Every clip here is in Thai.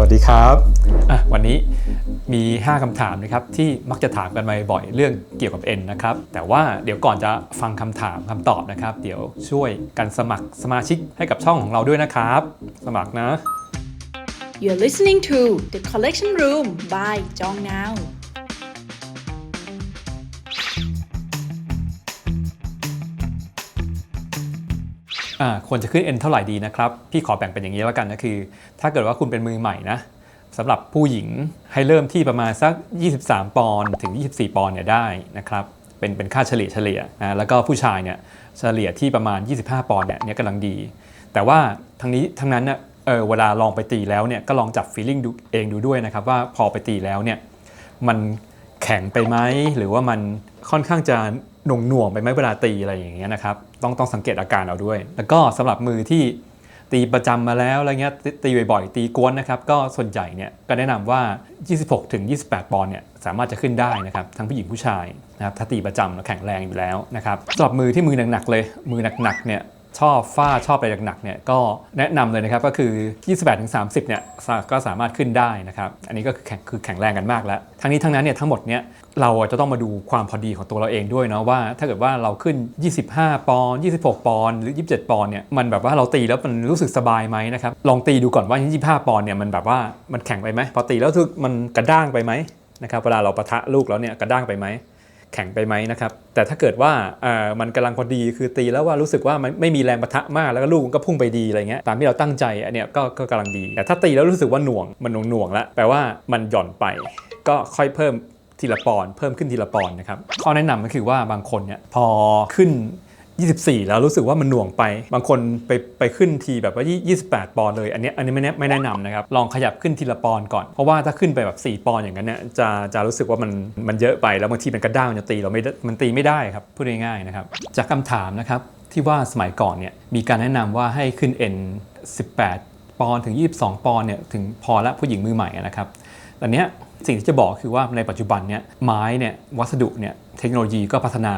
วัสดีครับอะวันนี้มี 5คำถามนะครับที่มักจะถามกันมาบ่อยๆเรื่องเกี่ยวกับเอ็นนะครับแต่ว่าเดี๋ยวก่อนจะฟังคำถามคำตอบนะครับ เดี๋ยวช่วยกันสมัครสมาชิกให้กับช่องของเราด้วยนะครับ สมัครนะ You're listening to The Collection Room by Jong Now. ควรจะขึ้น N เท่าไหร่ดีนะครับ พี่ขอแบ่งเป็นอย่างนี้แล้วกันนะคือ ถ้าเกิดว่าคุณเป็นมือใหม่นะสำหรับผู้หญิงให้เริ่มที่ประมาณสัก 23 ปอนด์ถึง 24 ปอนด์เนี่ยได้นะครับเป็นเป็นค่าเฉลี่ยเฉลี่ยนะแล้วก็ผู้ชายเนี่ยเฉลี่ยที่ประมาณ 25 ปอนด์เนี่ยเนี่ยกำลังดี แต่ว่าทั้งนี้ทั้งนั้นเนี่ยเออเวลาลองไปตีแล้วเนี่ยก็ลองจับฟีลลิ่งดูเองดูด้วยนะครับว่าพอไปตีแล้วเนี่ยมันแข็งไปไหมหรือว่ามันค่อนข้างจะหน่วงหน่วงไปไหมเวลาตีอะไรอย่างเงี้ยนะครับ ต้องต้องสังเกตอาการเอาด้วย แล้วก็สำหรับมือที่ตีประจำมาแล้วอะไรเงี้ยตีบ่อยๆ ตีกวนนะครับก็ส่วนใหญ่เนี่ยก็แนะนำว่า 26 ถึง 28 ปอนด์เนี่ยสามารถจะขึ้นได้นะครับทั้งผู้หญิงผู้ชายนะครับถ้าตีประจำแล้วแข็งแรงอยู่แล้วนะครับสำหรับมือที่มือหนักๆเลย มือหนักๆเนี่ย ชอบฟาชอบอะไรหนักๆเนี่ยก็แนะนำเลยนะครับก็คือ 28ถึง30เนี่ยก็สามารถขึ้นได้นะครับอันนี้ก็คือแข็งคือแข็งแรงกันมากแล้ว ทั้งนี้ทั้งนั้นเนี่ยทั้งหมดเนี่ยเราจะต้องมาดูความพอดีของตัวเราเองด้วยเนาะว่า ถ้าเกิดว่าเราขึ้น 25 ปอนด์26 ปอนด์หรือ 27 ปอนด์เนี่ยมันแบบว่าเราตีแล้วมันรู้สึกสบายไหมนะครับลองตีดูก่อนว่า 25 ปอนด์เนี่ยมันแบบว่ามันแข็งไปไหมพอตีแล้วรู้สึกมันกระด้างไปไหมนะครับเวลาเราปะทะลูกแล้วเนี่ยกระด้างไปไหม แข็งไปไหมนะครับ แต่ถ้าเกิดว่ามันกำลังพอดีคือตีแล้วว่ารู้สึกว่ามันไม่มีแรงปะทะมากแล้วก็ลูกก็พุ่งไปดีอะไรเงี้ยตามที่เราตั้งใจอันเนี้ยก็ก็กำลังดี แต่ถ้าตีแล้วรู้สึกว่าหน่วงมันหน่วงหน่วงๆแล้วแปลว่ามันหย่อนไป ก็ค่อยเพิ่มทีละปอนเพิ่มขึ้นทีละปอนนะครับข้อแนะนำก็คือว่าบางคนเนี่ยพอขึ้น 24 แล้วรู้สึกว่ามันหน่วงไป บางคนไปไปขึ้นทีแบบว่า 28 ปอนด์เลย อันนี้อันนี้ไม่แนะไม่แนะนำนะครับ ลองขยับขึ้นทีละปอนด์ก่อน เพราะว่าถ้าขึ้นไปแบบ 4 ปอนด์อย่างนั้นเนี่ยจะจะรู้สึกว่ามันมันเยอะไป แล้วบางทีมันกระด้างมันจะตีเราไม่ได้มันตีไม่ได้ครับพูดง่ายๆนะครับ จากคำถามนะครับที่ว่าสมัยก่อนเนี่ยมีการแนะนำว่าให้ขึ้น N 18 ปอนด์ถึง 22 ปอนด์เนี่ยถึงพอละผู้หญิงมือใหม่นะครับตอนเนี้ยสิ่งที่จะบอกคือว่าในปัจจุบันเนี่ยไม้เนี่ยวัสดุเนี่ยเทคโนโลยีก็พัฒนา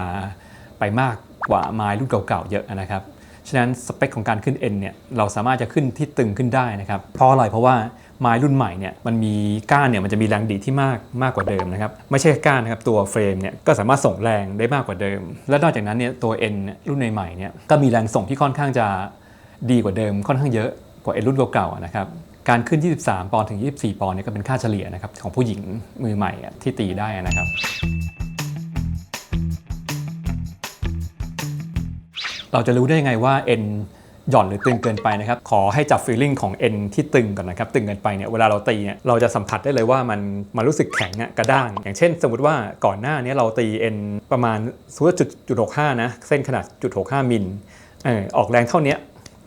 ไปมาก กว่าไม้รุ่นเก่าๆเยอะนะครับ ฉะนั้นสเปคของการขึ้น N เนี่ยเราสามารถจะขึ้นที่ตึงขึ้นได้นะครับ เพราะอะไรเพราะว่าไม้รุ่นใหม่เนี่ยมันมีก้านเนี่ยมันจะมีแรงดีที่มากมากกว่าเดิมนะครับไม่ใช่ก้านนะครับตัวเฟรมเนี่ยก็สามารถส่งแรงได้มากกว่าเดิม และนอกจากนั้นเนี่ยตัว N เนี่ยรุ่นใหม่ๆเนี่ยก็มีแรงส่งที่ค่อนข้างจะดีกว่าเดิม ค่อนข้างเยอะกว่า N รุ่นเก่าๆนะครับการขึ้น 23 ปอนด์ถึง 24 ปอนด์เนี่ยก็เป็นค่าเฉลี่ยนะครับของผู้หญิงมือใหม่ที่ตีได้นะครับ เราจะรู้ได้ยังไงว่า N หย่อนหรือตึงเกินไปนะครับ ขอให้จับ feeling ของ N ที่ตึงก่อนนะครับ ตึงเกินไปเนี่ย เวลาเราตีเนี่ย เราจะสัมผัสได้เลยว่ามันมันรู้สึกแข็งอะกระด้าง อย่างเช่น สมมติว่าก่อนหน้านี้เราตี N ประมาณสมมติจุดจุดหกห้านะ เส้นขนาดจุดหกห้ามิลเออออกแรงเท่านี้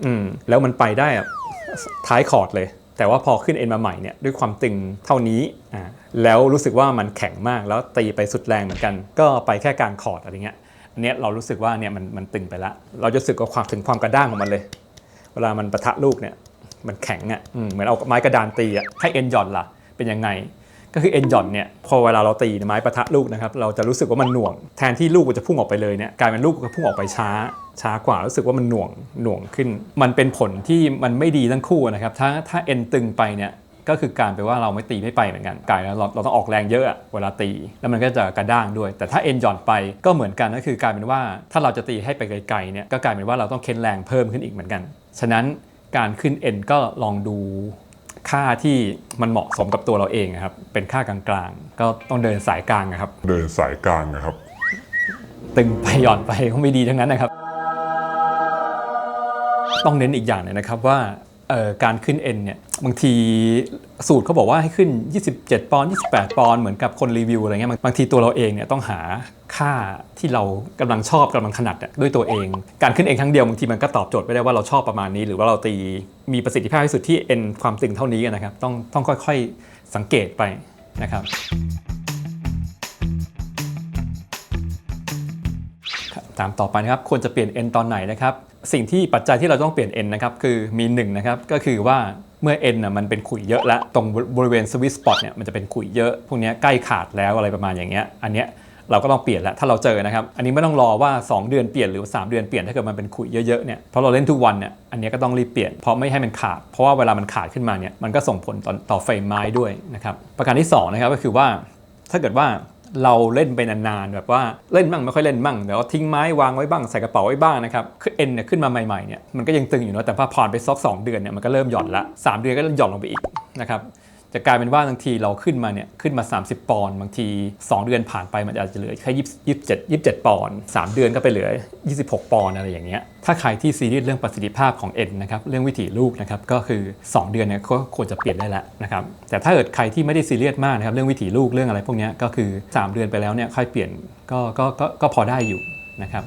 อืมแล้วมันไปได้ท้ายคอร์ดเลย แต่ว่าพอขึ้น N มาใหม่เนี่ยด้วยความตึงเท่านี้อ่าแล้วรู้สึกว่ามันแข็งมากแล้วตีไปสุดแรงเหมือนกัน ก็ไปแค่กลางคอร์ดอะไรเงี้ย เนี้ยเรารู้สึกว่าเนี่ยมันมันตึงไปละเราจะรู้สึกกับความถึงความกระด้างของมันเลย เวลามันปะทะลูกเนี่ยมันแข็งอะเหมือนเอาไม้กระดานตีอะให้เอ็นหย่อนล่ะเป็นยังไง ก็คือเอ็นหย่อนเนี่ยพอเวลาเราตีไม้ปะทะลูกนะครับเราจะรู้สึกว่ามันหน่วง แทนที่ลูกจะพุ่งออกไปเลยเนี่ยกลายเป็นลูกก็พุ่งออกไปช้า ช้ากว่ารู้สึกว่ามันหน่วงหน่วงขึ้น มันเป็นผลที่มันไม่ดีทั้งคู่นะครับถ้าถ้าเอ็นตึงไปเนี่ย ก็คือการไปว่าเราไม่ตีไม่ไปเหมือนกันกลายแล้วเราเราต้องออกแรงเยอะอะเวลาตี แล้วมันก็จะกระด้างด้วย แต่ถ้าเอ็นหย่อนไปก็เหมือนกันก็คือกลายเป็นว่าถ้าเราจะตีให้ไปไกลๆเนี่ยก็กลายเป็นว่าเราต้องเค้นแรงเพิ่มขึ้นอีกเหมือนกัน ฉะนั้นการขึ้นเอ็นก็ลองดูค่าที่มันเหมาะสมกับตัวเราเองนะครับ เป็นค่ากลางๆ ก็ต้องเดินสายกลางนะครับ เดินสายกลางนะครับ ตึงไปหย่อนไปก็ไม่ดีทั้งนั้นนะครับ ต้องเน้นอีกอย่างหนึงนะครับว่าเอ่อ การขึ้น N เนี่ยบางทีสูตรเขาบอกว่าให้ขึ้น 27 ปอนด์28 ปอนด์เหมือนกับคนรีวิวอะไรเงี้ยบางทีตัวเราเองเนี่ยต้องหาค่าที่เรากำลังชอบกำลังถนัดด้วยตัวเอง การขึ้นเองครั้งเดียวบางทีมันก็ตอบโจทย์ไม่ได้ว่าเราชอบประมาณนี้ หรือว่าเราตีมีประสิทธิภาพที่สุดที่ N ความตึงเท่านี้นะครับต้องต้องค่อยๆสังเกตไปนะครับ ตามต่อไปนะครับควรจะเปลี่ยน n ตอนไหนนะครับ สิ่งที่ปัจจัยที่เราต้องเปลี่ยน n นะครับคือมี1นงนะครับก็คือว่าเมื่อ n น่ะมันเป็นขุยเยอะแล้วตรงบริเวณสวิตสปอตเนี่ยมันจะเป็นขุยเยอะ พวกนี้ใกล้ขาดแล้วอะไรประมาณอย่างเงี้ยอันเนี้ยเราก็ต้องเปลี่ยนแล้วถ้าเราเจอนะครับ อันนี้ไม่ต้องรอว่า 2 เดือนเปลี่ยนหรือ 3 เดือนเปลี่ยนถ้าเกิดมันเป็นขุยเยอะๆเนี่ยเพราะเราเล่นทุกวันเนี่ยอันนี้ก็ต้องรีบเปลี่ยนเพราะไม่ให้มันขาด เพราะว่าเวลามันขาดขึ้นมาเนี่ยมันก็ส่งผลต่อต่อเฟรมไม้ด้วยนะครับประการที่สองนะครับก็คือว่าถ้าเกิดว่า เราเล่นไปนานๆแบบว่าเล่นบ้างไม่ค่อยเล่นบ้างเดี๋ยวทิ้งไม้วางไว้บ้างใส่กระเป๋าไว้บ้างนะครับคือเอ็นเนี่ยขึ้นมาใหม่ๆเนี่ยมันก็ยังตึงอยู่เนะแต่พอผ่านไปสักสองเดือนเนี่ยมันก็เริ่มหย่อนละสามเดือนก็เริ่มหย่อนลงไปอีกนะครับ จะกลายเป็นว่าบางทีเราขึ้นมาเนี่ยขึ้นมา 30 ปอนด์บางที 2 เดือนผ่านไปมันอาจจะเหลือแค่ยี่สิบเจ็ดยี่สิบเจ็ดปอนด์สามเดือนก็ไปเหลือ 26 ปอนด์อะไรอย่างเงี้ยถ้าใครที่ซีเรียสเรื่องประสิทธิภาพของเอ็นนะครับเรื่องวิถีลูกนะครับก็คือ 2 เดือนเนี่ยก็ควรจะเปลี่ยนได้แล้วนะครับแต่ถ้าเกิดใครที่ไม่ได้ซีเรียสมากนะครับเรื่องวิถีลูกเรื่องอะไรพวกนี้ก็คือ 3 เดือนไปแล้วเนี่ยค่อยเปลี่ยนก็ก็ก็พอได้อยู่นะครับ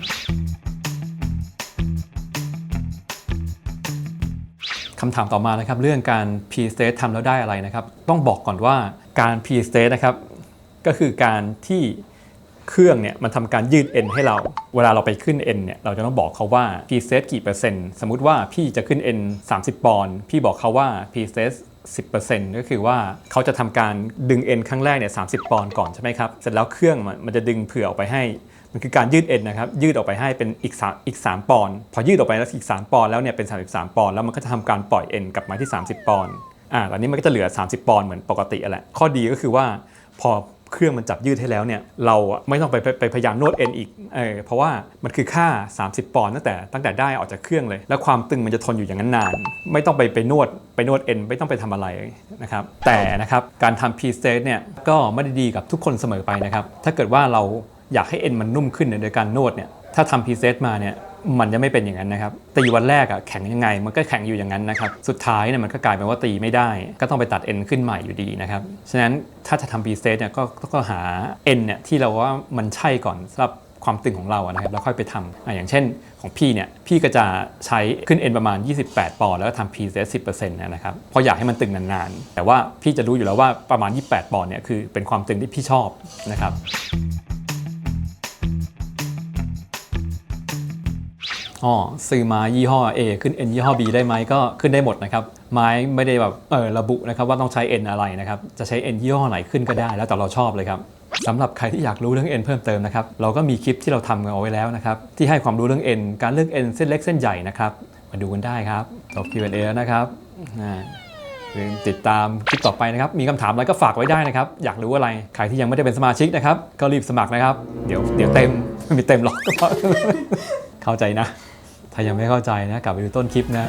คำถามต่อมานะครับเรื่องการ p r e s t a t e ทำแล้วได้อะไรนะครับ ต้องบอกก่อนว่าการ p r e s t a t e นะครับก็คือการที่เครื่องเนี่ยมันทำการยืดเอ็นให้เรา เวลาเราไปขึ้นเอ็นเนี่ยเราจะต้องบอกเขาว่า p r e s t a t e กี่เปอร์เซ็นต์สมมติว่าพี่จะขึ้นเอ็น30 ปอนด์พี่บอกเขาว่า p r e s t a t e 10%ก็คือว่าเขาจะทำการดึงเอ็นครั้งแรกเนี่ย30 ปอนด์ก่อนใช่ไหมครับเสร็จแล้วเครื่องมันมันจะดึงเผื่อออกไปให้ มันคือการยืดเอ็นนะครับยืดออกไปให้เป็นอีก3อีก3ปอนด์พอยืดออกไปแล้วอีก 3 ปอนด์แล้วเนี่ยเป็น 33 ปอนด์แล้วมันก็จะทำการปล่อยเอ็นกลับมาที่ 30 ปอนด์อ่าตอนนี้มันก็จะเหลือ 30 ปอนด์เหมือนปกติอะแหละข้อดีก็คือว่าพอเครื่องมันจับยืดให้แล้วเนี่ยเราไม่ต้องไปไปไปพยายามนวดเอ็นอีกเออเพราะว่ามันคือค่า 30 ปอนด์ตั้งแต่ตั้งแต่ได้ออกจากเครื่องเลย แล้วความตึงมันจะทนอยู่อย่างนั้นนาน ไม่ต้องไปไปนวดไปนวดเอ็นไม่ต้องไปทำอะไรนะครับแต่นะครับการทำ p ีเซตเนี่ยก็ไม่ได้ดีกับทุกคนเสมอไปนะครับถ้าเกิดว่าเรา อยากให้เอ็นมันนุ่มขึ้นโดยการนวดเนี่ยถ้าทำพรีเซตมาเนี่ยมันจะไม่เป็นอย่างนั้นนะครับ ตีวันแรกอะแข็งยังไง มันก็แข็งอยู่อย่างนั้นนะครับ สุดท้ายเนี่ยมันก็กลายเป็นว่าตีไม่ได้ ก็ต้องไปตัดเอ็นขึ้นใหม่อยู่ดีนะครับ ฉะนั้นถ้าจะทำพรีเซตเนี่ยก็ก็หาเอ็นเนี่ยที่เราว่ามันใช่ก่อนสำหรับความตึงของเราอะนะครับแล้วค่อยไปทำอะอย่างเช่นของพี่เนี่ยพี่ก็จะใช้ขึ้นเอ็นประมาณ 28 ปอนด์แล้วก็ทำพีเซต10%นะครับเพราะอยากให้มันตึงนานๆ แต่ว่าพี่จะรู้อยู่แล้วว่าประมาณ 28 ปอนด์เนี่ยคือเป็นความตึงที่พี่ชอบนะครับ อ๋อซื้อไม้ยี่ห้อ A ขึ้น N ยี่ห้อ B ได้ไหมก็ขึ้นได้หมดนะครับ ไม้ไม่ได้แบบเออระบุนะครับว่าต้องใช้ N อะไรนะครับ จะใช้ N ยี่ห้อไหนขึ้นก็ได้แล้วแต่เราชอบเลยครับสำหรับใครที่อยากรู้เรื่อง N เพิ่มเติมนะครับ เราก็มีคลิปที่เราทำกันเอาไว้แล้วนะครับ ที่ให้ความรู้เรื่อง N การเลือก N เส้นเล็กเส้นใหญ่นะครับ มาดูกันได้ครับจบ Q&A แล้วนะครับอ่าอย่าลืมติดตามคลิปต่อไปนะครับ มีคำถามอะไรก็ฝากไว้ได้นะครับ อยากรู้อะไร ใครที่ยังไม่ได้เป็นสมาชิกนะครับ ก็รีบสมัครนะครับ เดี๋ยวเดี๋ยวเต็มไม่เต็มหรอกเข้าใจนะ ถ้ายังไม่เข้าใจนะกลับไปดูต้นคลิปนะ